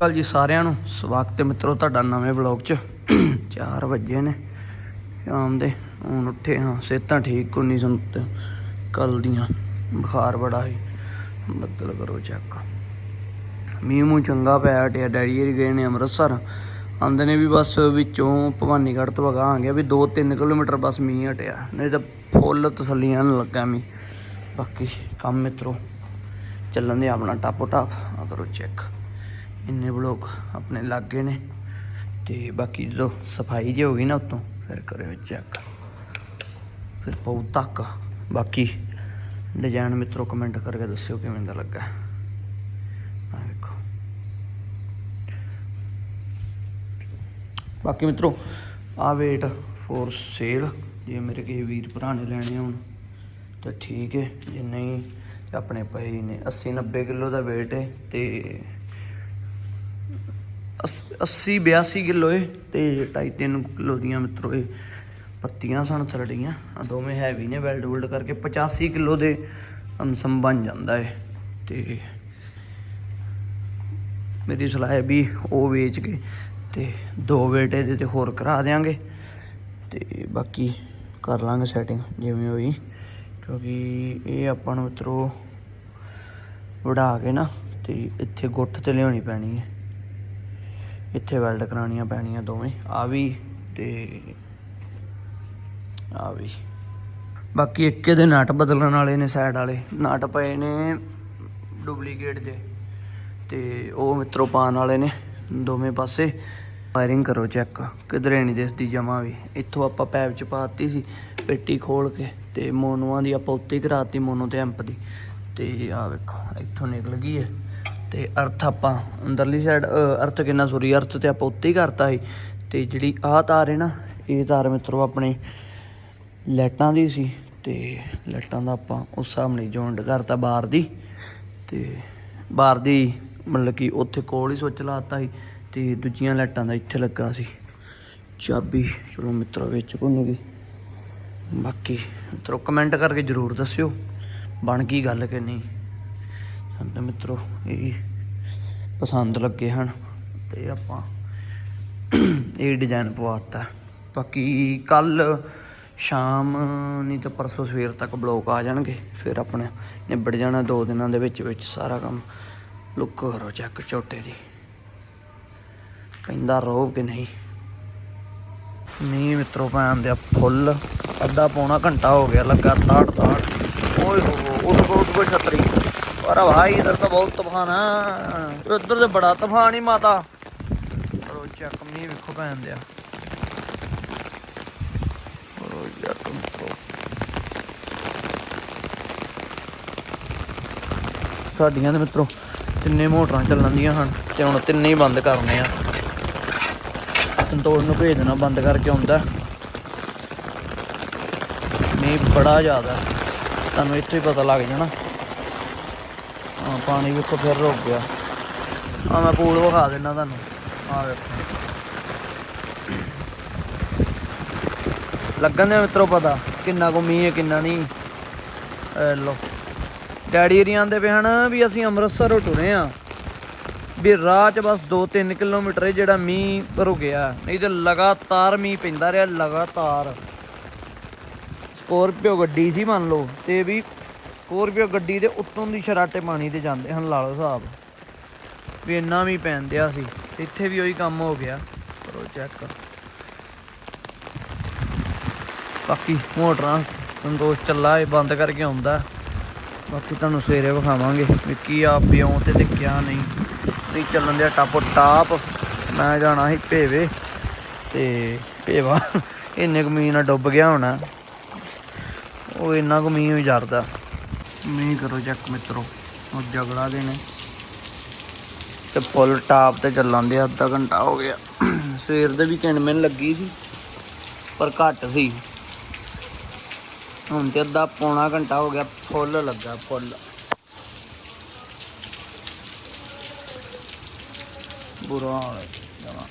ਅਕਾਲ ਜੀ ਸਾਰਿਆਂ ਨੂੰ। ਸਵਾਗਤ ਹੈ ਮਿੱਤਰੋ ਤੁਹਾਡਾ ਨਵੇਂ ਵਲੌਗ 'ਚ। 4 ਵਜੇ ਨੇ। ਸ਼ਾਮ ਦੇ, ਹੁਣ ਉੱਠੇ ਹਾਂ। ਸਿਹਤਾਂ ਠੀਕ, ਕੋਈ ਨਹੀਂ ਸਨ ਤੇ ਕੱਲ ਦੀਆਂ। ਬੁਖਾਰ ਬੜਾ ਸੀ। ਬੱਦਲ ਕਰੋ ਚੈੱਕ। ਮੀਂਹ ਮੂੰਹ ਚੰਗਾ ਪਿਆ ਟਿਆ ਡੈਡੀ ਗਏ ਨੇ ਅੰਮ੍ਰਿਤਸਰ। ਆਂਦੇ ਨੇ ਵੀ ਬਸ ਵਿੱਚੋਂ ਭਵਾਨੀਗੜ੍ਹ ਤੋਂ ਅਗਾਂਹ ਆ ਗਿਆ ਵੀ 2-3 ਕਿਲੋਮੀਟਰ ਬਸ ਮੀਂਹ ਹਟਿਆ। ਨਹੀਂ ਤਾਂ ਫੁੱਲ ਤਸੱਲੀਆਂ ਨੂੰ ਲੱਗਾ ਮੀਂਹ। ਬਾਕੀ ਕੰਮ ਮਿੱਤਰੋ। ਚੱਲਣ ਦੇ ਆਪਣਾ ਟਾਪੋ ਟਾਪ ਆ ਕਰੋ ਚੈੱਕ। ਇੰਨੇ ਬਲੋਕ ਆਪਣੇ ਲੱਗੇ ਨੇ। ਤੇ ਬਾਕੀ ਜਦੋਂ ਸਫ਼ਾਈ ਜੇ ਹੋ ਗਈ ਨਾ ਉਤੋਂ, ਫਿਰ ਕਰਿਓ ਚੈੱਕ ਫਿਰ ਪਉ ਤੱਕ ਬਾਕੀ ਡਿਜ਼ਾਈਨ ਮਿੱਤਰੋ ਕਮੈਂਟ ਕਰਕੇ ਦੱਸਿਓ ਕਿਵੇਂ ਦਾ ਲੱਗਾ। ਆ ਵੇਖੋ। ਬਾਕੀ ਮਿੱਤਰੋ ਆ ਵੇਟ ਫੋਰ ਸੇਲ ਜੇ ਮੇਰੇ ਕਿਸੇ ਵੀਰ ਭਰਾ ਨੇ ਲੈਣੇ ਹੋਣ, ਤਾਂ ਠੀਕ ਹੈ ਜੇ ਨਹੀਂ ਆਪਣੇ ਪਏ ਨੇ 80 90 ਕਿਲੋ ਦਾ weight ਹੈ ਤੇ 80 82 ਕਿਲੋ ਏ ਤੇ 2.5 3 ਕਿਲੋ ਦੀਆਂ ਮਿੱਤਰੋ ਇਹ ਪੱਤੀਆਂ ਸਨ ਥਰੜੀਆਂ ਆ ਦੋਵੇਂ ਹੈਵੀ ਨੇ ਵੈਲਡ ਵੁਲਡ ਕਰਕੇ 85 ਕਿਲੋ ਦੇ ਅੰਸਮ ਬਣ ਜਾਂਦਾ ਏ। ਤੇ ਮੇਰੀ ਸਲਾਹ ਹੈ ਵੀ ਉਹ ਵੇਚ ਕੇ ਤੇ ਦੋ ਵੇਟੇ ਦੇ ਤੇ ਹੋਰ ਕਰਾ ਦੇਾਂਗੇ ਤੇ ਬਾਕੀ ਕਰ ਲਾਂਗੇ ਸੈਟਿੰਗ ਜਿਵੇਂ ਹੋਈ। ਕਿਉਂਕਿ ਇਹ ਆਪਾਂ ਨੂੰ ਮਿੱਤਰੋ ਵੜਾ ਕੇ ਨਾ ਤੇ ਇੱਥੇ ਗੁੱਠ ਤੇ ਲਿਆਉਣੀ ਪੈਣੀ ਹੈ ਇੱਥੇ ਵੈਲਡ ਕਰਾਉਣੀਆਂ ਪੈਣੀਆਂ ਦੋਵੇਂ, ਆ ਵੀ ਤੇ ਆ ਵੀ। ਬਾਕੀ ਇੱਕ ਦੇ ਨਟ ਬਦਲਣ ਵਾਲੇ ਨੇ ਸਾਈਡ ਵਾਲੇ, ਨਟ ਪਏ ਨੇ ਡੁਪਲੀਕੇਟ ਦੇ ਤੇ ਉਹ ਮਿੱਤਰੋ ਪਾਣ ਵਾਲੇ ਨੇ ਦੋਵੇਂ ਪਾਸੇ। ਵਾਇਰਿੰਗ ਕਰੋ ਚੈੱਕ ਕਿਧਰੇ ਨਹੀਂ ਦਿਸਦੀ ਜਮਾ ਵੀ। ਇੱਥੋਂ ਆਪਾਂ ਪੈਪ ਚ ਪਾਤੀ ਸੀ, ਪੇਟੀ ਖੋਲ ਕੇ ਤੇ ਮੋਨੂਆਂ ਦੀ ਆਪਾਂ ਉੱਤੇ ਕਰਾਤੀ, ਮੋਨੋ ਤੇ ਐਂਪ ਦੀ। ਤੇ ਆ ਵੇਖੋ, ਇੱਥੋਂ ਨਿਕਲ ਗਈ ਹੈ ਤੇ ਅਰਥ ਆਪਾਂ ਅੰਦਰਲੀ ਸਾਈਡ ਅਰਥ ਕਿੰਨਾ ਸੋਰੀ ਅਰਥ ਤੇ ਆਪਾਂ ਉੱਤੇ ਹੀ ਕਰਤਾ ਸੀ। ਤੇ ਜਿਹੜੀ ਆਹ ਤਾਰ ਹੈ ਨਾ, ਇਹ ਤਾਰ ਮਿੱਤਰੋ ਆਪਣੇ ਲਾਈਟਾਂ ਦੀ ਸੀ ਤੇ ਲਾਈਟਾਂ ਦਾ ਆਪਾਂ ਉਸ ਹਿਸਾਬ ਨਾਲ ਜੁਆਇੰਟ ਕਰਤਾ ਬਾਹਰ ਦੀ। ਤੇ ਬਾਹਰ ਦੀ ਮਤਲਬ ਕਿ ਉੱਥੇ ਕੋਲ ਹੀ ਸੁੱਚ ਲਾਤਾ ਸੀ ਤੇ ਦੂਜੀਆਂ ਲਾਈਟਾਂ ਦਾ ਇੱਥੇ ਲੱਗਾ ਸੀ। ਚਾਬੀ, ਚਲੋ ਮਿੱਤਰੋ ਵਿੱਚ ਭੁੰਨ ਗਈ ਬਾਕੀ ਮਿੱਤਰੋ ਕਮੈਂਟ ਕਰਕੇ ਜਰੂਰ ਦੱਸਿਓ, ਬਣ ਗਈ ਗੱਲ ਕਿ ਨਹੀਂ। ਤਾਂ ਮਿੱਤਰੋ, ਇਹ ਪਸੰਦ ਲੱਗੇ ਹਨ ਤੇ ਆਪਾਂ ਇਹ ਡਿਜ਼ਾਈਨ ਪਵਾਤਾ। ਬਾਕੀ ਕੱਲ ਸ਼ਾਮ, ਨਹੀਂ ਤਾਂ ਪਰਸੋਂ ਸਵੇਰ ਤੱਕ ਬਲੌਕ ਆ ਜਾਣਗੇ। ਫਿਰ ਆਪਣੇ ਨਿਬੜ ਜਾਣਾ ਦੋ ਦਿਨਾਂ ਦੇ ਵਿੱਚ ਵਿੱਚ ਸਾਰਾ ਕੰਮ। ਲੁੱਕ ਕਰੋ ਚੈੱਕ ਝੋਟੇ ਦੀ। ਪੈਂਦਾ ਰੋਹ ਕਿ ਨਹੀਂ? ਮੀਂਹ ਮਿੱਤਰੋ, ਪੈਣ ਦੇ ਫੁੱਲ। ਅੱਧਾ ਪੌਣਾ ਘੰਟਾ ਹੋ ਗਿਆ ਲੱਗਾ ਤਾੜ ਤਾੜ ਓਏ ਹੋ ਉਹ ਤੋਂ ਕੋ ਛਤਰੀ। ਅਰੇ ਭਾਈ, ਇਧਰ ਤਾਂ ਬਹੁਤ ਤੂਫਾਨ ਹੈ ਉਧਰ ਤੇ ਬੜਾ ਤੂਫਾਨ ਹੀ ਮਾਤਾ। ਕਰੋ ਚੱਕ ਮੀਂਹ ਵੇਖੋ ਪੈਣ ਦਿਆ। ਕਰੋ ਸਾਡੀਆਂ ਦੇ ਮਿੱਤਰੋ, ਤਿੰਨੇ ਮੋਟਰਾਂ ਚੱਲਣ ਦੀਆਂ ਹਨ ਤੇ ਹੁਣ ਤਿੰਨੇ ਹੀ ਬੰਦ ਕਰਨੇ ਆ। ਸੰਤੋਸ਼ ਨੂੰ ਭੇਜ ਦੇਣਾ ਬੰਦ ਕਰਕੇ ਆਉਂਦਾ। ਮੀਂਹ ਬੜਾ ਜ਼ਿਆਦਾ। ਹੈ। ਤੁਹਾਨੂੰ ਇੱਥੇ ਹੀ ਪਤਾ ਲੱਗ ਜਾਣਾ। ਹਾਂ, ਪਾਣੀ ਵੇਖੋ ਫਿਰ ਰੁਕ ਗਿਆ। ਆ ਮੈਂ ਪੂਲ ਵਿਖਾ ਦਿੰਦਾ ਤੁਹਾਨੂੰ। ਆ ਵੇਖੋ। ਲੱਗਣ ਦੇ ਮਿੱਤਰੋ ਪਤਾ, ਕਿੰਨਾ ਕੁ ਮੀਂਹ ਹੈ, ਕਿੰਨਾ ਨਹੀਂ। ਲੋ ਡੈਡੀ ਰੀ ਆਂਦੇ ਪਏ ਹਨ ਵੀ ਅਸੀਂ ਅੰਮ੍ਰਿਤਸਰੋਂ ਟੁਰੇ ਆ। ਵੀ ਰਾਹ 'ਚ ਬਸ 2-3 ਕਿਲੋਮੀਟਰ ਹੈ ਜਿਹੜਾ ਮੀਂਹ ਰੁਕਿਆ। ਨਹੀਂ ਤੇ ਲਗਾਤਾਰ ਮੀਂਹ ਪੈਂਦਾ ਰਿਹਾ, ਲਗਾਤਾਰ। ਸਕੋਰਪੀਓ ਗੱਡੀ ਸੀ ਮੰਨ ਲਓ, ਤੇ ਵੀ ਸਕੋਰਪੀਓ ਗੱਡੀ ਦੇ ਉੱਤੋਂ ਦੀ ਸ਼ਰਾਟੇ ਪਾਣੀ ਤੇ ਜਾਂਦੇ ਹਨ ਲਾ ਲਓ ਹਿਸਾਬ ਵੀ ਇੰਨਾ ਵੀ ਪੈਂਦਿਆ ਸੀ। ਇੱਥੇ ਵੀ ਉਹੀ ਕੰਮ ਹੋ ਗਿਆ। ਕਰੋ ਚੈੱਕ ਬਾਕੀ ਮੋਟਰਾਂ ਸੰਤੋਸ਼ ਚੱਲਾ, ਇਹ ਬੰਦ ਕਰਕੇ ਆਉਂਦਾ। ਬਾਕੀ ਤੁਹਾਨੂੰ ਸਵੇਰੇ ਵਿਖਾਵਾਂਗੇ ਵੀ ਕੀ ਆ ਪਿਉਂ ਤੇ ਤੇ ਕਿਆ ਨਹੀਂ। ਨਹੀਂ ਚੱਲਣ ਦੇ ਟਾਪੋ ਟਾਪ। ਮੈਂ ਜਾਣਾ ਸੀ ਭੇਵੇ। ਤੇ ਭੇਵਾ, ਇੰਨੇ ਕੁ ਮੀਂਹ ਨਾਲ ਡੁੱਬ ਗਿਆ ਹੋਣਾ। ਉਹ ਇੰਨਾ ਕੁ ਮੀਂਹ ਹੀ ਜਰਦਾ। ਮੀਂਹ ਕਰੋ ਚੈੱਕ ਮਿੱਤਰੋ, ਉਹ ਜਗੜਾ ਦੇ ਤੇ ਫੁੱਲ ਟਾਪ ਤੇ ਚੱਲਣ ਦੇ, ਅੱਧਾ ਘੰਟਾ ਹੋ ਗਿਆ। ਸਵੇਰ ਦੇ ਵੀ ਕਿਣਮਨ ਲੱਗੀ ਸੀ, ਪਰ ਘੱਟ ਸੀ। ਹੁਣ ਤੇ ਅੱਧਾ ਪੌਣਾ ਘੰਟਾ ਹੋ ਗਿਆ, ਫੁੱਲ ਲੱਗਾ, ਫੁੱਲ। ਬੁਰਾ ਹਾਲ ਹੈ ਜਮਾਂ।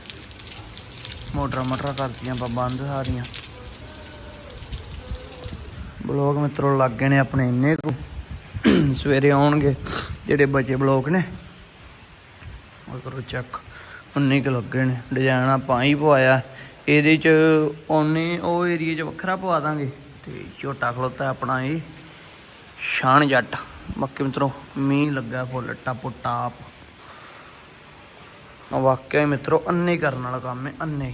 ਮੋਟਰਾਂ ਮਟਰਾਂ ਕਰਤੀਆਂ ਆਪਾਂ, ਬੰਦ ਸਾਰੀਆਂ। ਬਲੌਗ ਮਿੱਤਰੋ, ਲੱਗ ਗਏ ਨੇ ਆਪਣੇ ਇੰਨੇ ਸਵੇਰੇ ਆਉਣਗੇ, ਜਿਹੜੇ ਬਚੇ ਬਲੌਗ ਨੇ। ਉਹ ਕਰੋ ਚੈੱਕ 19 ਕੁ ਲੱਗੇ ਨੇ ਡਿਜ਼ਾਈਨ ਆਪਾਂ ਹੀ ਪਵਾਇਆ। ਇਹਦੇ ਚ ਉਹਨੇ ਉਹ ਏਰੀਆ ਚ ਵੱਖਰਾ ਪਵਾ ਦਾਂਗੇ। ਤੇ ਛੋਟਾ ਖਲੋਤਾ ਆਪਣਾ ਇਹ ਸ਼ਾਨ ਜੱਟ। ਬਾਕੀ ਮਿੱਤਰੋ, ਮੀਂਹ ਲੱਗਾ ਫੁੱਲ, ਟਪ ਟਾਪ। ਵਾਕਿਆ ਹੀ ਮਿੱਤਰੋ, ਅੰਨੇ ਕਰਨ ਵਾਲਾ ਕੰਮ ਹੈ, ਅੰਨੇ।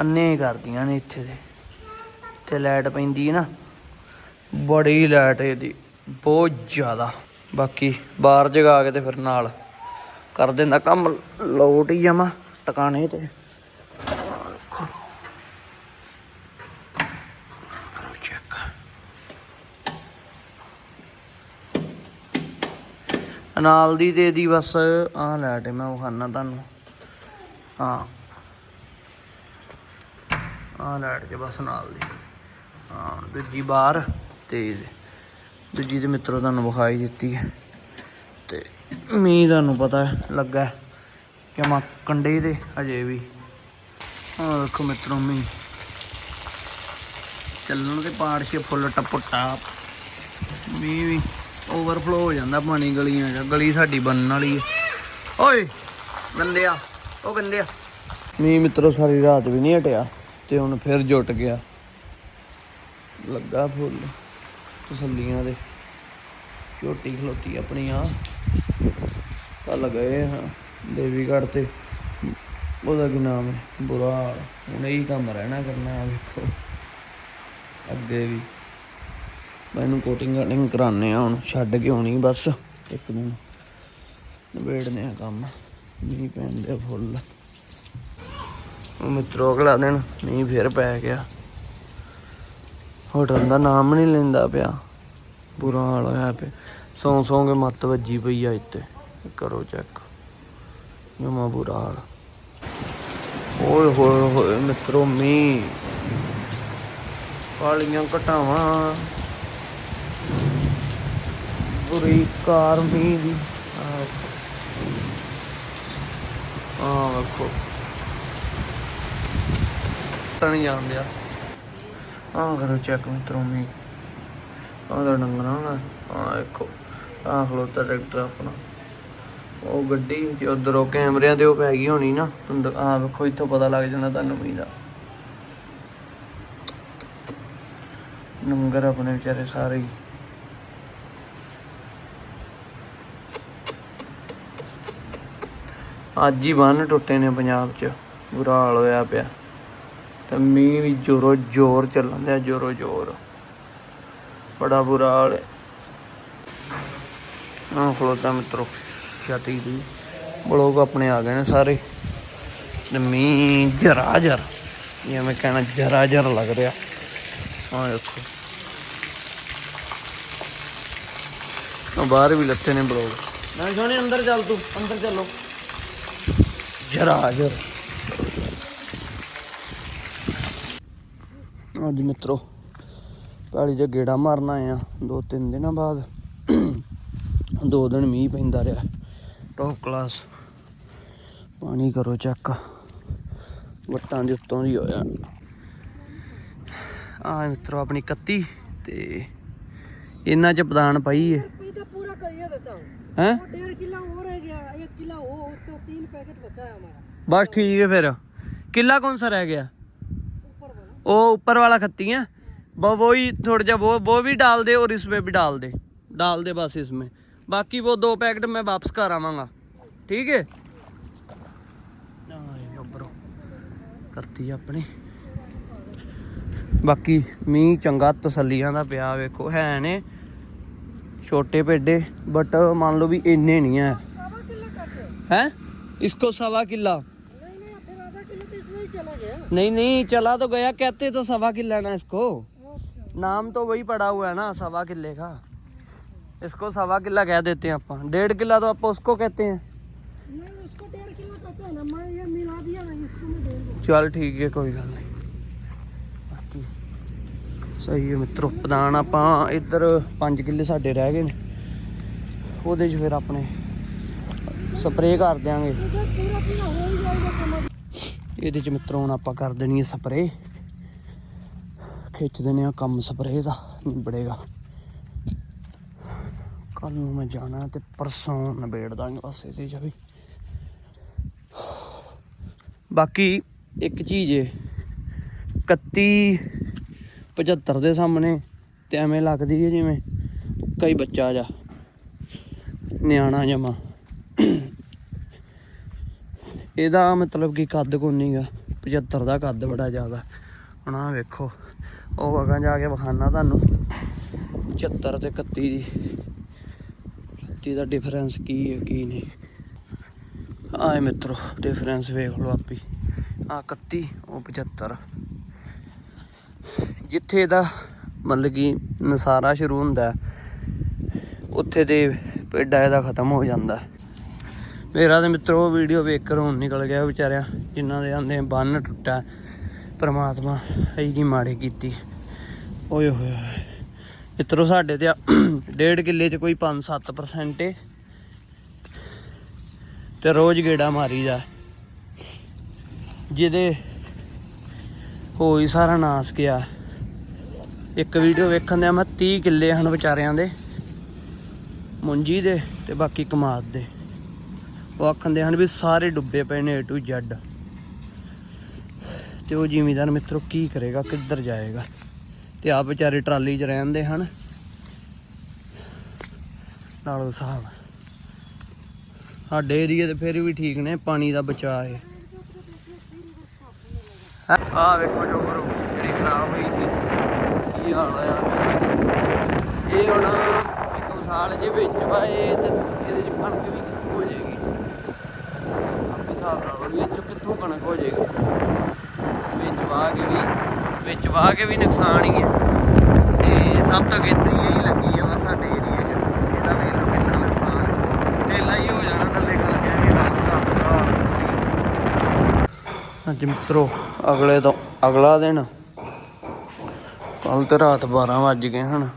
ਅੰਨੇ ਹੀ ਕਰਦੀਆਂ ਨੇ ਇੱਥੇ ਦੇ। ਤੇ ਲਾਈਟ ਪੈਂਦੀ ਹੈ ਨਾ, ਬੜੀ ਲਾਈਟ ਇਹਦੀ। ਬਹੁਤ ਜ਼ਿਆਦਾ। ਬਾਕੀ ਬਾਹਰ ਜਗਾ ਕੇ ਤੇ ਫਿਰ ਨਾਲ ਕਰ ਦਿੰਦਾ ਕੰਮ। ਲੋਟ ਹੀ ਜਮਾ ਟਿਕਾਣੇ ਤੇ। ਨਾਲ ਦੀ ਤੇ ਦੀ ਬਸ ਆਹ ਲਾਈਟ ਹੈ, ਮੈਂ ਵਿਖਾਨਾ ਤੁਹਾਨੂੰ। ਹਾਂ। ਆਹ ਲਾਈਟ ਕੇ ਬਸ ਨਾਲ ਦੀ। ਹਾਂ ਦੂਜੀ ਬਾਹਰ ਤੇ ਦੂਜੀ ਤੇ ਮਿੱਤਰੋ ਤੁਹਾਨੂੰ ਵਿਖਾਈ ਦਿੱਤੀ ਹੈ ਤੇ ਮੀਂਹ ਤੁਹਾਨੂੰ ਪਤਾ ਲੱਗਾ ਹੈ ਕਿ ਮਾ ਕੰਡੇ ਤੇ ਅਜੇ ਵੀ। ਆਹ ਦੇਖੋ ਮਿੱਤਰੋ ਮੀਂਹ। ਚੱਲਣ ਤੇ ਪਾੜ ਕੇ ਫੁੱਲ ਟੱਪ ਟਾਪ ਮੀਂਹ ਵੀ ਓਵਰਫਲੋ ਹੋ ਜਾਂਦਾ ਪਾਣੀ ਗਲੀਆਂ 'ਚ। ਗਲੀ ਸਾਡੀ ਬੰਨਣ ਵਾਲੀ ਹੈ। ਓਏ ਗੰਦਿਆ ਉਹ ਗੰਦਿਆ ਮੀਂਹ ਮਿੱਤਰੋ ਸਾਰੀ ਰਾਤ ਵੀ ਨਹੀਂ ਹਟਿਆ ਤੇ ਹੁਣ ਫਿਰ ਜੁਟ ਗਿਆ। ਲੱਗਾ ਫੁੱਲ। ਤਸੱਲੀਆਂ ਦੇ। ਝੋਟੀ ਖਲੋਤੀ ਆਪਣੀ ਆ। ਕੱਲ ਗਏ ਹਾਂ ਦੇਵੀਗੜ੍ਹ ਤੇ। ਉਹਦਾ ਕੀ ਨਾਮ ਹੈ? ਬੁਰਾ ਹਾਲ। ਹੁਣ ਇਹੀ ਕੰਮ ਰਹਿਣਾ ਕਰਨਾ ਵੇਖੋ। ਅੱਗੇ ਵੀ। ਮੈਨੂੰ ਕੋਟਿੰਗ ਕਟਿੰਗ ਕਰਾਣੇ ਆ ਹੁਣ। ਛੱਡ ਕੇ ਆਉਣੀ ਬਸ। ਇੱਕ ਦਿਨ ਨਿਬੇੜਨੇ ਆ ਕੰਮ। ਨਹੀਂ ਪੈਂਦੇ ਫੁੱਲ। ਉਹ ਮਿੱਤਰੋ ਅਗਲਾ ਦਿਨ ਨਹੀਂ ਫੇਰ ਪੈ ਗਿਆ। ਹੋਟਲ ਦਾ ਨਾਮ ਨਹੀਂ ਲੈਂਦਾ ਪਿਆ। ਬੁਰਾ ਹਾਲ ਹੋਇਆ ਪਿਆ। ਸੌਂ ਸੌਂ ਕੇ ਮੱਤ ਵੱਜੀ ਪਈ ਆ ਇੱਥੇ। ਕਰੋ ਚੈੱਕ ਜਮਾ ਬੁਰਾ ਹਾਲ। ਓਏ ਹੋਏ ਹੋਏ ਮਿੱਤਰੋ, ਮੀਂਹ। ਕਾਲੀਆਂ ਘਟਾਵਾਂ। ਬੁਰੀ ਕਾਰ ਮੀਂਹ ਦੀ। ਆ ਵੇਖੋ। ਤਾਂ ਨਹੀਂ ਜਾਂਦਿਆ ਆਹ ਕਰੋ ਚੈੱਕ ਮਿੱਤਰੋ ਮੀਂਹ ਆਹ ਦਾ ਡੰਗਰਾਂ ਦਾ ਆਹ ਦੇਖੋ, ਆਹ ਖਲੋਤਾ ਟਰੈਕਟਰ ਆਪਣਾ। ਉਹ ਗੱਡੀ ਤੇ ਉਧਰੋਂ ਕੈਮਰਿਆਂ ਤੇ ਉਹ ਪੈ ਗਈ ਹੋਣੀ ਨਾ। ਤੁਹਾਨੂੰ ਆਹ ਵੇਖੋ, ਇੱਥੋਂ ਪਤਾ ਲੱਗ ਜਾਂਦਾ ਤੁਹਾਨੂੰ ਮੀਂਹ ਦਾ ਨੰਗਰ ਆਪਣੇ ਵਿਚਾਰੇ ਸਾਰੇ ਹੀ। ਅੱਜ ਹੀ ਬੰਨ ਟੁੱਟੇ ਨੇ ਪੰਜਾਬ 'ਚ। ਬੁਰਾ ਹਾਲ ਹੋਇਆ ਪਿਆ। ਤੇ ਮੀਂਹ ਵੀ ਜ਼ੋਰੋ ਜ਼ੋਰ ਚੱਲਣ ਦਿਆ ਜ਼ੋਰੋ ਜ਼ੋਰ। ਬੜਾ ਬੁਰਾ ਹਾਲ ਹੈ ਆਹ ਖਲੋਤਾ ਮਿੱਤਰੋ ਛਾਤੀ ਦੀ। ਬਲੋਗ ਆਪਣੇ ਆ ਗਏ ਨੇ ਸਾਰੇ। ਤੇ ਮੀਂਹ ਜਰਾ ਜਰ ਇਹ ਮੈਂ ਕਹਿਣਾ ਜਰਾ ਜਰ ਲੱਗ ਰਿਹਾ। ਆਹ ਦੇਖੋ। ਉਹ ਬਾਹਰ ਵੀ ਲੱਤੇ ਨੇ ਬਲੋਗ। ਮੈਂ ਸੋਹਣੇ ਅੰਦਰ ਚੱਲ ਤੂੰ ਅੰਦਰ ਚੱਲੋ। ਜਰਾ ਜਰ। ਅੱਜ ਮਿੱਤਰੋ ਪਾੜੀ ਜੇ ਗੇੜਾ ਮਾਰਨਾ ਆ ਦੋ ਤਿੰਨ ਦਿਨਾਂ ਬਾਅਦ। ਦੋ ਦਿਨ ਮੀਂਹ ਪੈਂਦਾ ਰਿਹਾ ਟੌਪ ਕਲਾਸ ਪਾਣੀ ਕਰੋ ਚੱਕ ਵੱਟਾਂ ਦੇ ਉੱਤੋਂ ਦੀ ਹੋਇਆ। ਆ ਮਿੱਤਰੋ ਆਪਣੀ 31 ਤੇ ਇਹਨਾਂ ਚ ਪਦਾਨ ਪਾਈ ਹੈ? ਹੈ ਬਸ ਠੀਕ ਹੈ ਫਿਰ। ਕਿੱਲਾ ਕੌਣ ਸਾ ਰਹਿ ਗਿਆ? वो ऊपर वाला खत्ती है वो वही थोड़ा जा वो वो भी डाल दे और इसमें भी डाल दे डाल दे बस इसमें बाकी वो दो पैकेट मैं वापस कर आवांगा ठीक है ਕੱਤੀ ਆਪਣੀ ਬਾਕੀ ਮੀਂਹ ਚੰਗਾ ਤਸੱਲੀਆਂ ਦਾ ਪਿਆ ਵੇਖੋ ਹੈ ਨੇ ਛੋਟੇ ਪੇਡੇ ਬਟ ਮੰਨ ਲਓ ਵੀ ਇੰਨੇ ਨਹੀਂ ਹੈ सवा किला करते हैं। ਹੈ इसको सवा किला चला गया नहीं नहीं चला तो गया कहते तो सवा किला ना इसको अच्छा नाम तो वही पड़ा हुआ है ना सवा किले का इसको सवा किला कह देते हैं अपन डेढ़ किला तो आप उसको कहते हैं नहीं उसको डेढ़ किलो कहते हैं ना मैं ये मिला दिया ना इसको मैं डेढ़ किलो ਚੱਲ ਠੀਕ ਹੈ ਕੋਈ ਗੱਲ ਨਹੀਂ ਬਾਕੀ ਸਹੀ ਹੈ ਮਿੱਤਰੋ ਪ੍ਰਧਾਨ ਆਪਾਂ ਇੱਧਰ 5 ਕਿੱਲੇ ਸਾਡੇ ਰਹਿ ਗਏ ਨੇ ਉਹਦੇ 'ਚ ਫਿਰ ਆਪਣੇ ਸਪਰੇਅ ਕਰ ਦਿਆਂਗੇ ਇਹਦੇ ਚ ਮਿੱਤਰੋਂ ਹੁਣ ਆਪਾਂ ਕਰ ਦੇਣੀ ਹੈ ਸਪਰੇ ਖਿੱਚ ਦੇਣੇ ਆ ਕੰਮ ਸਪਰੇ ਦਾ, ਨਿਬੜੇਗਾ। ਕੱਲ ਨੂੰ ਮੈਂ ਜਾਣਾ ਤੇ ਪਰਸੋਂ ਨਿਬੇੜ ਦਾਂਗੇ ਬਸ ਇਹਦੇ ਚ ਵੀ। ਬਾਕੀ ਇੱਕ ਚੀਜ਼ ਏ 31 75 ਦੇ ਸਾਹਮਣੇ ਤੇ ਐਵੇਂ ਲੱਗਦੀ ਹੈ ਜਿਵੇਂ ਕਈ ਬੱਚਾ ਜਾ, ਨਿਆਣਾ ਜਮਾ। ਇਹਦਾ ਮਤਲਬ ਕਿ ਕੱਦ ਕੋ ਨਹੀਂਗਾ 75 ਦਾ ਕੱਦ ਬੜਾ ਜ਼ਿਆਦਾ। ਹੁਣ ਆਹ ਵੇਖੋ, ਉਹ ਅਗਾਂ ਜਾ ਕੇ ਵਿਖਾਣਾ ਤੁਹਾਨੂੰ। 75 ਤੇ 31 ਦੀ। 31 ਦਾ ਡਿਫਰੈਂਸ ਕੀ ਹੈ, ਕੀ ਨਹੀਂ। ਆਏ ਮਿੱਤਰੋ ਡਿਫਰੈਂਸ ਵੇਖ ਲਓ ਆਪੀ। ਆ 31 ਉਹ 75 ਜਿੱਥੇ ਦਾ ਮਤਲਬ ਕਿ ਨਸਾਰਾ ਸ਼ੁਰੂ ਹੁੰਦਾ, ਉੱਥੇ ਤੇ ਪੇਡਾ ਇਹਦਾ ਖਤਮ ਹੋ ਜਾਂਦਾ। ਮੇਰਾ ਤੇ ਮਿੱਤਰੋ ਵੀਡੀਓ ਵੇਖ ਕੇ ਹੁਣ ਨਿਕਲ ਗਿਆ ਵਿਚਾਰਿਆ, ਜਿਨ੍ਹਾਂ ਦੇ ਆਂਦੇ ਬੰਨ ਟੁੱਟਾ, ਪ੍ਰਮਾਤਮਾ ਐਈ ਕੀ ਮਾੜੀ ਕੀਤੀ। ਓਏ ਹੋਏ ਹੋਏ ਮਿੱਤਰੋ ਸਾਡੇ ਤੇ ਡੇਢ ਕਿੱਲੇ ਚ ਕੋਈ 5-7% ਏ। ਤੇ ਰੋਜ਼ ਗੇੜਾ ਮਾਰੀਦਾ। ਜਿਹਦੇ ਹੋਈ ਸਾਰਾ ਨਾਸ ਗਿਆ। ਇੱਕ ਵੀਡੀਓ ਵੇਖਣ ਦੇ ਮੈਂ 30 ਕਿੱਲੇ ਹਨ ਵਿਚਾਰਿਆਂ ਦੇ। ਮੁੰਜੀ ਦੇ ਤੇ ਬਾਕੀ ਕਮਾਦ ਦੇ। ਉਹ ਆਖੰਦੇ ਹਨ ਵੀ ਸਾਰੇ ਡੁੱਬੇ ਪਏ ਨੇ A to Z ਤੇ ਉਹ ਜ਼ਿਮੀਦਾਰ ਮਿੱਤਰੋ, ਕੀ ਕਰੇਗਾ? ਕਿੱਧਰ ਜਾਏਗਾ? ਤੇ ਆਪ ਵਿਚਾਰੇ ਟਰਾਲੀ 'ਚ ਰਹਿੰਦੇ ਹਨ। ਨਾਲੋਂ ਸਾਹਿਬ, ਸਾਡੇ ਏਰੀਏ ਤੇ ਫਿਰ ਵੀ ਠੀਕ ਨੇ, ਪਾਣੀ ਦਾ ਬਚਾਅ ਹੈ ਆ ਵੇਖੋ ਜੋ ਕਰੋ, ਜਿਹੜੀ ਖਰਾਬ ਹੋਈ ਸੀ। ਕੀ ਹਾਲ ਆ? ਇਹ ਹੁਣ ਇੱਕ ਸਾਲ ਜੇ ਵਿੱਚ ਪਾਏ ਤੇ ਇਹਦੇ ਚ ਕਣਕ ਵੀ ਹੋ ਜਾਏਗੀ ਆਪੇ ਹਿਸਾਬ ਨਾਲ ਵੀ ਇਹ ਚੋਂ ਕਿੱਥੋਂ ਕਣਕ ਹੋ ਜਾਏਗੀ। ਵਿੱਚ ਵਾਹ ਕੇ ਵੀ, ਵਿੱਚ ਵਾਹ ਕੇ ਵੀ ਨੁਕਸਾਨ ਹੀ ਹੈ। ਤੇ ਸਭ ਤੋਂ ਗੇਤਰੀ ਇਹੀ ਲੱਗੀ ਆ ਸਾਡੇ ਏਰੀਏ 'ਚ। ਇਹਦਾ ਵੇਖ ਲਓ ਕਿੰਨਾ ਨੁਕਸਾਨ ਹੈ। ਤੇਲਾ ਹੀ ਹੋ ਜਾਣਾ ਥੱਲੇ ਕਣਕ ਹੈ ਵੀ ਹਾਲ ਹਿਸਾਬ ਦਾ ਹਾਲ ਸੰਦੀ ਅੱਜ ਮਿੱਤਰੋ, ਅਗਲੇ ਤੋਂ, ਅਗਲਾ ਦਿਨ। ਕੱਲ ਤੇ ਰਾਤ 12 ਵੱਜ ਗਏ ਹਨ।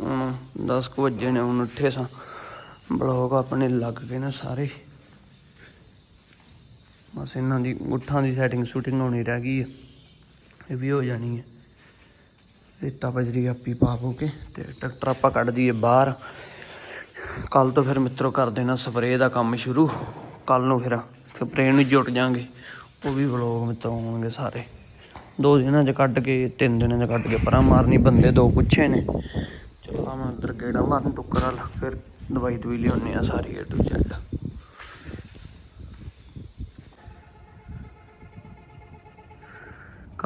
ਹੁਣ 10 ਕੁ ਵਜੇ ਨੇ, ਹੁਣ ਉੱਠੇ ਸਾਂ। ਬਲੌਗ ਆਪਣੇ ਲੱਗ ਗਏ ਨੇ ਸਾਰੇ। ਬਸ ਇਹਨਾਂ ਦੀ ਗੁੱਠਾਂ ਦੀ ਸੈਟਿੰਗ ਸ਼ੂਟਿੰਗ ਹੋਣੀ ਰਹਿ ਗਈ ਹੈ। ਇਹ ਵੀ ਹੋ ਜਾਣੀ ਹੈ। ਰੇਤਾ ਬਜਰੀ ਆਪੀ ਪਾ ਪੂ ਕੇ ਤੇ ਟਰੈਕਟਰ ਆਪਾਂ ਕੱਢ ਦਈਏ ਬਾਹਰ। ਕੱਲ ਤੋਂ ਫਿਰ ਮਿੱਤਰੋ ਕਰ ਦੇਣਾ ਸਪਰੇਅ ਦਾ ਕੰਮ ਸ਼ੁਰੂ। ਕੱਲ ਨੂੰ ਫਿਰ ਸਪਰੇਅ ਨੂੰ ਜੁਟ ਜਾਾਂਗੇ। ਉਹ ਵੀ ਵਲੋਗ ਮਿੱਤਰੋ ਆਉਣਗੇ ਸਾਰੇ। ਦੋ ਦਿਨਾਂ ਚ ਕੱਢ ਕੇ, ਤਿੰਨ ਦਿਨਾਂ ਚ ਕੱਢ ਕੇ ਪਰਾਂ ਮਾਰਨੀ ਬੰਦੇ ਦੋ ਪੁੱਛੇ ਨੇ। ਚਲੋ ਮੈਂ ਅੰਦਰ ਗੇੜਾ ਮਾਰਨ ਟੁੱਕਰ ਵਾਲ। ਫਿਰ ਦਵਾਈ ਦਵਾਈ ਲਿਆਉਣੇ ਆ ਸਾਰੀ ਏ ਟੂ ਜ਼ੈਡ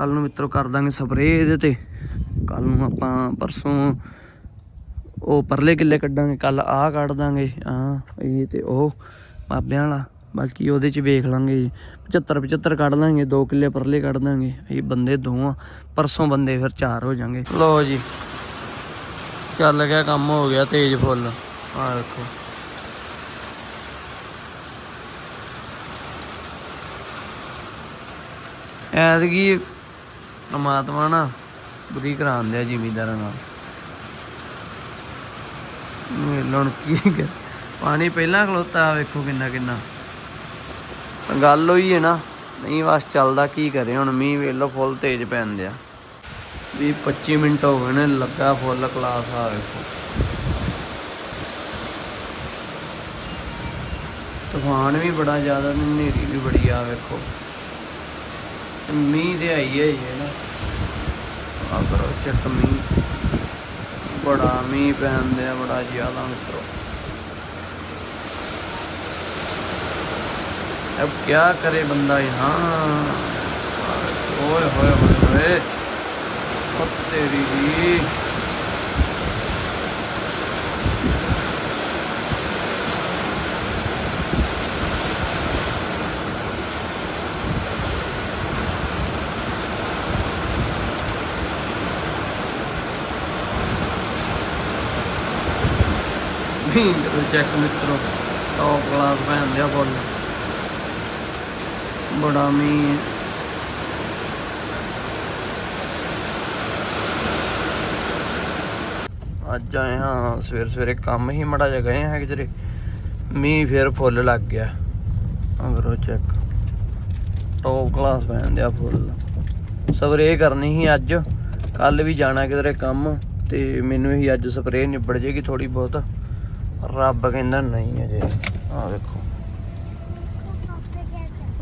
ਕੱਲ ਨੂੰ ਮਿੱਤਰੋ ਕਰ ਦਾਂਗੇ ਸਪਰੇਅ ਇਹਦੇ ਤੇ। ਕੱਲ ਨੂੰ ਆਪਾਂ ਪਰਸੋਂ ਉਹ ਪਰਲੇ ਕਿੱਲੇ ਕੱਢਾਂਗੇ ਕੱਲ ਆਹ ਕੱਢ ਦਾਂਗੇ। ਆ ਇਹ ਤੇ ਉਹ ਬਾਬਿਆਂ ਵਾਲਾ। ਬਾਕੀ ਉਹਦੇ ਚ ਵੇਖ ਲਾਂਗੇ 75 75 ਕੱਢ ਲਾਂਗੇ 2 ਕਿੱਲੇ ਪਰਲੇ ਕੱਢ ਦਾਂਗੇ। ਇਹ ਬੰਦੇ ਦੋ ਆ ਪਰਸੋਂ ਬੰਦੇ ਫਿਰ ਚਾਰ ਹੋ ਜਾਣਗੇ। ਲਓ ਜੀ, ਚੱਲ ਗਿਆ ਕੰਮ ਹੋ ਗਿਆ ਤੇਜ਼ ਫੁੱਲ। ਆ ਵੇਖੋ। ਐਤਕੀ ਪਰਮਾਤਮਾ ਨਾ ਬੁਰੀ ਕਰਾਉਣ ਦਿਆ ਜ਼ਿਮੀਦਾਰਾਂ ਨਾਲ। ਮਿਲਣ ਕੀ ਕਰ ਪਾਣੀ ਪਹਿਲਾਂ ਖਲੋਤਾ, ਵੇਖੋ ਕਿੰਨਾ ਕਿੰਨਾ। ਗੱਲ ਹੋਈ ਹੈ ਨਾ, ਨਹੀਂ ਬਸ ਚੱਲਦਾ ਕੀ ਕਰੇ, ਹੁਣ ਮੀਂਹ ਵੇਲੋ ਫੁੱਲ ਤੇਜ਼ ਪੈਂਦੇ ਆ। ਵੀ 25 ਮਿੰਟ ਹੋ ਗਏ ਨੇ, ਲੱਗਾ ਫੁੱਲ, ਕਲਾਸ ਆ ਵੇਖੋ। ਤੂਫਾਨ ਵੀ ਬੜਾ ਜ਼ਿਆਦਾ, ਤੇ ਹਨੇਰੀ ਵੀ ਬੜੀ ਆ ਵੇਖੋ। ਮੀਂਹ ਤੇ ਆਈ ਹੈ ਹੀ ਹੈ ਨਾ ਆ ਕਰੋ ਚੱਕ ਮੀਂਹ ਬੜਾ ਮੀਂਹ ਪੈਂਦੇ ਆ ਬੜਾ ਜ਼ਿਆਦਾ ਮਿੱਤਰੋ अब क्या करे बंदा यहाँ ओए होए होए होए ओ तेरी जी ਚੈੱਕ ਮਿੱਤਰੋ ਟੌਪ ਕਲਾਸ ਪੈਂਦੇ ਆ ਫੁੱਲ ਬੜਾ ਮੀਂਹ ਅੱਜ ਆਏ ਹਾਂ, ਸਵੇਰ ਸਵੇਰੇ ਕੰਮ ਹੀ ਮੜਾ ਜਾ ਗਏ ਹਾਂ ਕਿਧਰੇ। ਮੀਂਹ ਫੇਰ ਫੁੱਲ ਲੱਗ ਗਿਆ। ਅਗਰੋ ਚੈੱਕ ਟੌਪ ਕਲਾਸ ਪੈਂਦੇ ਆ ਫੁੱਲ ਸਪਰੇਅ ਕਰਨੀ ਸੀ ਅੱਜ। ਕੱਲ ਵੀ ਜਾਣਾ ਕਿਧਰੇ ਕੰਮ ਤੇ ਮੈਨੂੰ ਹੀ ਅੱਜ ਸਪਰੇਅ ਨਿਬੜ ਜੇਗੀ ਥੋੜੀ ਬਹੁਤ। ਰੱਬ ਕਹਿੰਦਾ ਨਹੀਂ ਅਜੇ। ਆਹ ਵੇਖੋ।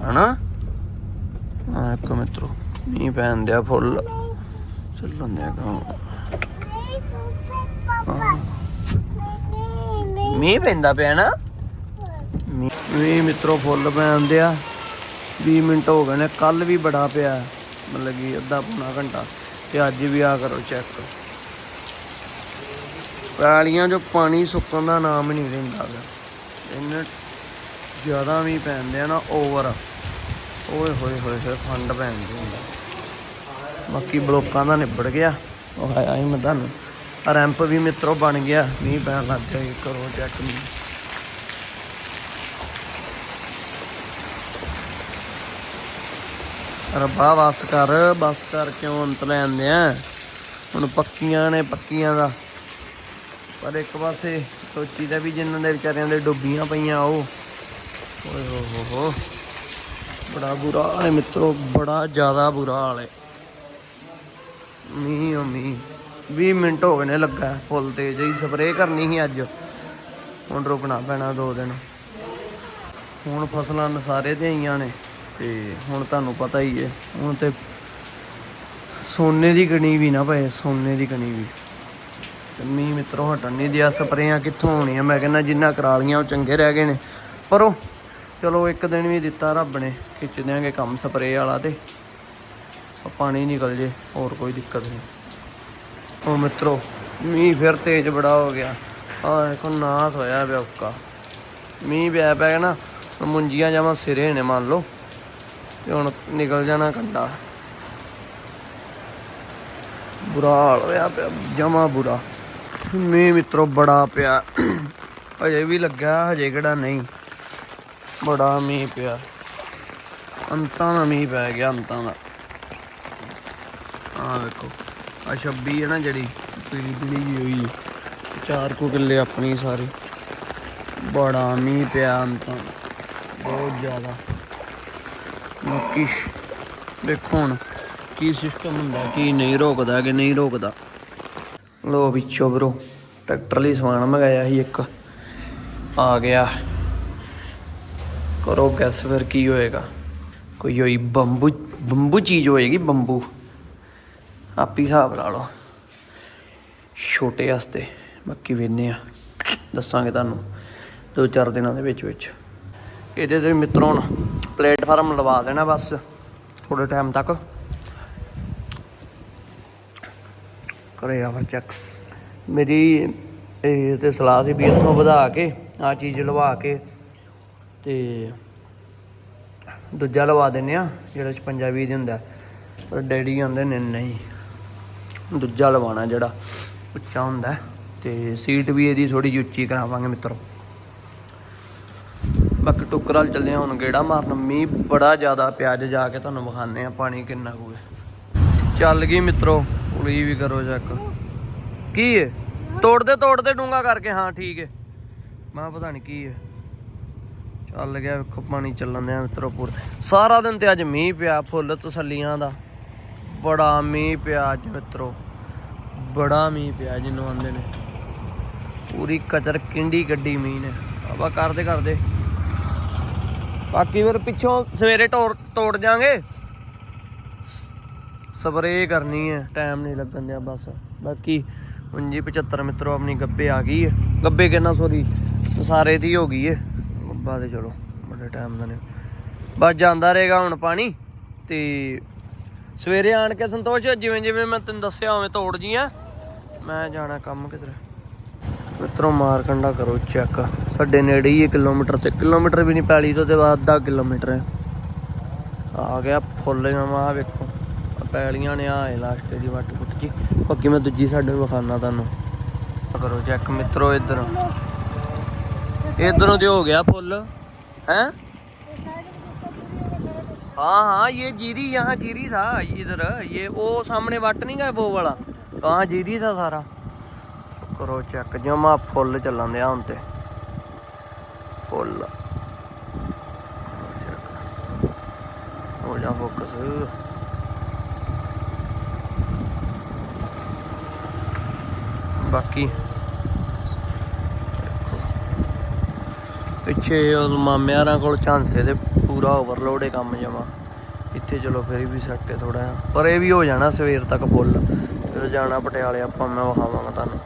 ਹਨਾ? ਆ ਇੱਕ ਮਿੱਤਰੋ, ਮੀਂਹ ਪੈਣ ਦਿਆ ਫੁੱਲ। ਚੱਲਣ ਦਿਆ ਕੰਮ। ਮੀਂਹ ਪੈਂਦਾ ਪਿਆ ਨਾ? ਮੀਂਹ ਮੀਂਹ ਮਿੱਤਰੋ ਫੁੱਲ ਪੈਣ ਦਿਆ। 20 ਮਿੰਟ ਹੋ ਗਏ ਨੇ ਕੱਲ ਵੀ ਬੜਾ ਪਿਆ। ਮਤਲਬ ਕਿ ਅੱਧਾ ਪੌਣਾ ਘੰਟਾ। ਤੇ ਅੱਜ ਵੀ ਆ ਕਰੋ ਚੈੱਕ ਪੈਲੀਆਂ 'ਚੋਂ ਪਾਣੀ ਸੁੱਕਣ ਦਾ ਨਾਮ ਹੀ ਨਹੀਂ ਲੈਂਦਾ ਗਾ। ਇੰਨੇ ਜ਼ਿਆਦਾ ਵੀ ਪੈਂਦੇ ਆ ਨਾ ਓਵਰ ਓਏ ਹੋਏ ਹੋਏ, ਫਿਰ ਫੰਡ ਪੈਂਦੇ ਹੁੰਦਾ ਬਾਕੀ ਬਲੋਕਾਂ ਦਾ ਨਿਬੜ ਗਿਆ। ਉਹ ਆਇਆ ਹੀ ਮੈਂ ਤੁਹਾਨੂੰ। ਰੈਂਪ ਵੀ ਮਿੱਤਰੋ ਬਣ ਗਿਆ। ਮੀਂਹ ਪੈਣ ਲੱਗ ਗਿਆ ਕਰੋ ਚੈੱਕ ਮੀਂਹ। ਰੱਬਾ, ਬਸ ਕਰ ਬਸ ਕਰ ਕਿਉਂ ਅੰਤ ਲੈਂਦੇ ਆ। ਹੁਣ ਪੱਕੀਆਂ ਨੇ, ਪੱਕੀਆਂ ਦਾ। ਪਰ ਇੱਕ ਪਾਸੇ ਸੋਚੀਦਾ ਵੀ ਜਿਨ੍ਹਾਂ ਦੇ ਵਿਚਾਰਿਆਂ ਦੇ ਡੁੱਬੀਆਂ ਪਈਆਂ ਉਹ। ਓਏ ਹੋ ਹੋ ਹੋ। ਬੜਾ ਬੁਰਾ ਹਾਲ ਹੈ ਮਿੱਤਰੋ, ਬੜਾ ਜ਼ਿਆਦਾ ਬੁਰਾ ਹਾਲ ਹੈ। ਮੀਂਹ, ਓ ਮੀਂਹ। 20 ਮਿੰਟ ਹੋ ਗਏ ਨੇ ਲੱਗਾ, ਫੁੱਲ ਤੇ ਜਿਹੀ ਸਪਰੇਅ ਕਰਨੀ ਸੀ ਅੱਜ। ਹੁਣ ਰੁਕਣਾ ਪੈਣਾ ਦੋ ਦਿਨ। ਹੁਣ ਫਸਲਾਂ ਨਸਾਰੇ ਤੇ ਆਈਆਂ ਨੇ, ਤੇ ਹੁਣ ਤੁਹਾਨੂੰ ਪਤਾ ਹੀ ਹੈ, ਹੁਣ ਤੇ ਸੋਨੇ ਦੀ ਗਣੀ ਵੀ ਨਾ ਪਏ, ਸੋਨੇ ਦੀ ਗਣੀ ਵੀ। ਤੇ ਮੀਂਹ ਮਿੱਤਰੋ, ਹਟਣ ਨਹੀਂ ਦਿਆ, ਸਪਰੇਆਂ ਕਿੱਥੋਂ ਹੋਣੀਆਂ ਮੈਂ ਕਹਿੰਦਾ ਜਿੰਨਾ ਕਰਾ ਲੀਆਂ ਉਹ ਚੰਗੇ ਰਹਿ ਗਏ ਨੇ। ਪਰ ਉਹ, ਚਲੋ ਇੱਕ ਦਿਨ ਵੀ ਦਿੱਤਾ ਰੱਬ ਨੇ, ਖਿੱਚ ਦਿਆਂਗੇ ਕੰਮ ਸਪਰੇਅ ਵਾਲਾ ਤੇ। ਪਾਣੀ ਨਿਕਲ ਜੇ, ਹੋਰ ਕੋਈ ਦਿੱਕਤ ਨਹੀਂ। ਉਹ ਮਿੱਤਰੋ, ਮੀਂਹ ਫਿਰ ਤੇਜ਼ ਬੜਾ ਹੋ ਗਿਆ। ਆ ਦੇਖੋ, ਨਾਸ ਹੋਇਆ ਪਿਆ ਉੱਕਾ। ਮੀਂਹ ਪਿਆ ਪੈ ਗਿਆ ਨਾ ਮੁੰਜੀਆਂ ਜਾਵਾਂ ਸਿਰੇ ਨੇ, ਮੰਨ ਲਓ। ਤੇ ਹੁਣ ਨਿਕਲ ਜਾਣਾ ਕੰਡਾ। ਬੁਰਾ ਹਾਲ ਹੋਇਆ ਪਿਆ, ਜਮਾ ਬੁਰਾ। ਮੀਂਹ ਮਿੱਤਰੋ ਬੜਾ ਪਿਆ। ਹਜੇ ਵੀ ਲੱਗਾ ਹਜੇ ਕਿਹੜਾ ਨਹੀਂ। ਬੜਾ ਮੀਂਹ ਪਿਆ। ਅੰਤਾਂ ਦਾ ਮੀਂਹ ਪੈ ਗਿਆ, ਅੰਤਾਂ ਦਾ। ਆ ਵੇਖੋ ਆ 26 ਹੈ ਨਾ ਜਿਹੜੀ, ਪੀਲੀ ਪੀਲੀ ਜਿਹੀ ਹੋਈ। ਚਾਰ ਕੋ ਕਿੱਲੇ ਆਪਣੀ ਸਾਰੇ। ਬੜਾ ਮੀਂਹ ਪਿਆ ਅੰਤਾਂ ਦਾ। ਬਹੁਤ ਜ਼ਿਆਦਾ। ਬਾਕੀ ਦੇਖੋ ਹੁਣ, ਕੀ ਸਿਸਟਮ ਹੁੰਦਾ, ਕੀ ਨਹੀਂ ਰੋਕਦਾ ਕਿ ਨਹੀਂ ਰੋਕਦਾ। ਲੋ ਵਿੱਚੋਂ ਬਰੋ ਟਰੈਕਟਰ ਲਈ ਸਮਾਨ ਮੰਗਾਇਆ ਸੀ ਇੱਕ। ਆ ਗਿਆ। ਕਰੋ ਗੈਸ ਫਿਰ ਕੀ ਹੋਏਗਾ। ਕੋਈ ਹੋਈ ਬੰਬੂ ਬੰਬੂ ਚੀਜ਼ ਹੋਏਗੀ, ਬੰਬੂ। ਆਪੀ ਹਿਸਾਬ ਲਾ ਲਓ। ਛੋਟੇ ਵਾਸਤੇ, ਬਾਕੀ ਵੇਨੇ ਆ ਦੱਸਾਂਗੇ ਤੁਹਾਨੂੰ ਦੋ ਚਾਰ ਦਿਨਾਂ ਦੇ ਵਿੱਚ ਵਿੱਚ। ਇਹਦੇ ਤੇ ਮਿੱਤਰੋਂ ਪਲੇਟਫਾਰਮ ਲਵਾ ਦੇਣਾ ਬਸ ਥੋੜੇ ਟਾਈਮ ਤੱਕ। ਕਰੇ ਆ ਚੈੱਕ। ਮੇਰੀ ਇਹ ਤੇ ਸਲਾਹ ਸੀ ਵੀ ਇੱਥੋਂ ਵਧਾ ਕੇ ਆ ਚੀਜ਼ ਲਵਾ ਕੇ ਤੇ ਦੂਜਾ ਲਵਾ ਦਿੰਨੇ ਆ ਜਿਹੜਾ 56 20 ਦੇ ਹੁੰਦਾ। ਪਰ ਡੈਡੀ ਕਹਿੰਦੇ ਨੇ ਨਹੀਂ, ਦੂਜਾ ਲਵਾਉਣਾ ਜਿਹੜਾ ਉੱਚਾ ਹੁੰਦਾ ਤੇ ਸੀਟ ਵੀ ਇਹਦੀ ਥੋੜੀ ਜਿਹੀ ਉੱਚੀ ਕਰਾਵਾਂਗੇ ਮਿੱਤਰੋ। ਬਾਕੀ ਟੁਕਰਾਲ ਚੱਲਦੇ ਆ ਹੁਣ ਗੇੜਾ ਮਾਰਨ। ਮੀਂਹ ਬੜਾ ਜ਼ਿਆਦਾ ਪਿਆ ਜਾ ਕੇ ਤੁਹਾਨੂੰ ਵਿਖਾਣੇ ਆ ਪਾਣੀ ਕਿੰਨਾ ਕੁ ਹੈ। ਚੱਲ ਗਈ ਮਿੱਤਰੋ, ਪੁਲੀ ਵੀ ਕਰੋ ਚੈੱਕ। ਕੀ ਹੈ ਤੋੜਦੇ ਤੋੜਦੇ ਡੂੰਗਾ ਕਰਕੇ, ਹਾਂ, ਠੀਕ ਹੈ ਮੈਂ ਪਤਾ ਨਹੀਂ ਕੀ ਹੈ ਚੱਲ ਗਿਆ, ਵੇਖੋ ਪਾਣੀ ਚੱਲਣ ਦਿਆ ਮਿੱਤਰੋ ਸਾਰਾ ਦਿਨ ਤੇ ਅੱਜ ਮੀਂਹ ਪਿਆ, ਫੁੱਲ ਤਸੱਲੀਆਂ ਦਾ। ਬੜਾ ਮੀਂਹ ਪਿਆ ਅੱਜ ਮਿੱਤਰੋ। ਬੜਾ ਮੀਂਹ ਪਿਆ ਜਿਹਨੂੰ ਆਂਦੇ ਨੇ। ਪੂਰੀ ਕਚਰ ਕਿੰਡੀ ਗੱਡੀ ਮੀਂਹ ਨੇ। ਆਵਾ ਕਰਦੇ ਕਰਦੇ। ਬਾਕੀ ਫਿਰ ਪਿੱਛੋਂ ਸਵੇਰੇ ਤੋੜ ਤੋੜ ਜਾਾਂਗੇ ਸਪਰੇਅ ਕਰਨੀ ਹੈ ਟਾਈਮ ਨਹੀਂ ਲੱਗਣ ਦਿਆ ਬਸ। ਬਾਕੀ 29 75 ਮਿੱਤਰੋ ਆਪਣੀ ਗੱਬੇ ਆ ਗਈ ਹੈ। ਗੱਬੇ ਕਹਿੰਦਾ ਸੋਰੀ ਸਾਰੇ ਦੀ ਹੋ ਗਈ ਹੈ। ਗੱਬਾ ਤੇ ਚਲੋ, ਬੜੇ ਟਾਈਮ ਦਾ ਨੇ। ਬਸ ਜਾਂਦਾ ਰਹੇਗਾ ਹੁਣ ਪਾਣੀ ਤੇ ਸਵੇਰੇ ਆਣ ਕੇ ਸੰਤੋਸ਼, ਜਿਵੇਂ ਜਿਵੇਂ ਮੈਂ ਤੈਨੂੰ ਦੱਸਿਆ ਉਵੇਂ ਤੋੜ ਜੀਆਂ ਮੈਂ ਜਾਣਾ ਕੰਮ ਕਿਧਰ। ਮਿੱਤਰੋ ਮਾਰ ਕੰਡਾ ਕਰੋ ਚੈੱਕ ਸਾਡੇ ਨੇੜੇ ਹੀ 1 ਕਿਲੋਮੀਟਰ ਤੇ, ਕਿਲੋਮੀਟਰ ਵੀ ਨਹੀਂ ਪੈਲੀ ਤੋਂ, ਤੇ ਬਾਅਦ ਅੱਧਾ ਕਿਲੋਮੀਟਰ ਹੈ। ਆ ਗਿਆ ਫੁੱਲ ਜਮਾ ਵੇਖੋ। ਪੈਲੀਆਂ ਨੇ ਆਏ ਲਾਸਟ ਦੀ ਵੱਟ ਫੁੱਟ ਜੀ ਬਾਕੀ ਮੈਂ ਦੂਜੀ ਸਾਈਡ ਵਿਖਾਣਾ ਤੁਹਾਨੂੰ ਕਰੋ ਚੈੱਕ ਮਿੱਤਰੋ ਇਧਰ ਇਧਰੋਂ ਤੇ ਹੋ ਗਿਆ ਫੁੱਲ ਹੈ हाँ हाँ ये जीरी यहाँ जीरी था इधर ये वो सामने वाट नहीं गए वो वाला कहाँ जीरी था सारा करो चेक जमा फुल चलन दिया हूं फुल हो जा फोकस ਬਾਕੀ ਪਿੱਛੇ ਉਹ ਮਾਮਿਆਰਾਂ ਕੋਲ ਝਾਂਸੇ ਦੇ ਪੂਰਾ ਓਵਰਲੋਡ ਹੈ ਕੰਮ ਜਮਾ। ਇੱਥੇ ਚਲੋ ਫਿਰ ਵੀ ਸੈੱਟ ਹੈ ਥੋੜਾ ਪਰ ਇਹ ਵੀ ਹੋ ਜਾਣਾ ਸਵੇਰ ਤੱਕ ਫੁੱਲ ਫਿਰ ਜਾਣਾ ਪਟਿਆਲੇ, ਆਪਾਂ ਮੈਂ ਵਿਖਾਵਾਂਗਾ ਤੁਹਾਨੂੰ।